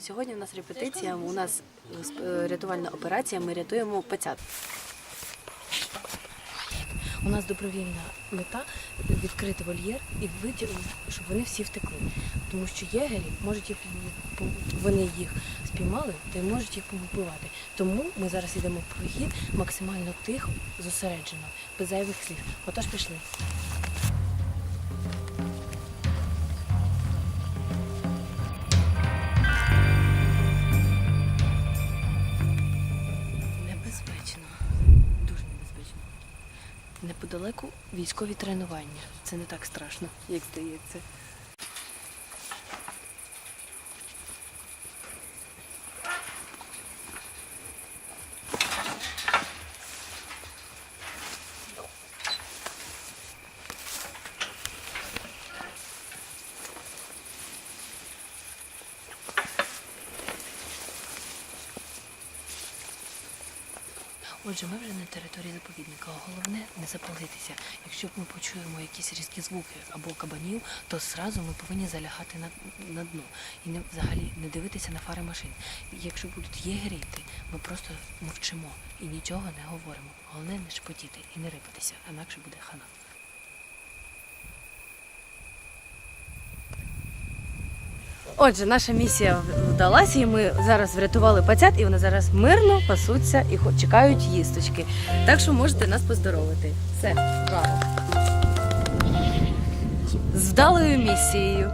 Сьогодні у нас репетиція, у нас е, рятувальна операція, ми рятуємо пацят. У нас добровільна мета відкрити вольєр і витягнути, щоб вони всі втекли. Тому що єгері можуть їх вони їх спіймали та й можуть їх побивати. Тому ми зараз йдемо в прохід максимально тихо, зосереджено, без зайвих слів. Отож пішли. Неподалеку військові тренування. Це не так страшно, як здається. Отже, ми вже на території заповідника. Головне не запалитися. Якщо ми почуємо якісь різкі звуки або кабанів, то зразу ми повинні залягати на, на дно і не взагалі не дивитися на фари машин. Якщо будуть єгері йти, ми просто мовчимо і нічого не говоримо. Головне не шепотіти і не рипатися, інакше буде хана. Отже, наша місія вдалася, і ми зараз врятували пацят, і вони зараз мирно пасуться і чекають їсточки. Так що можете нас поздоровити. Все, браво. З вдалою місією.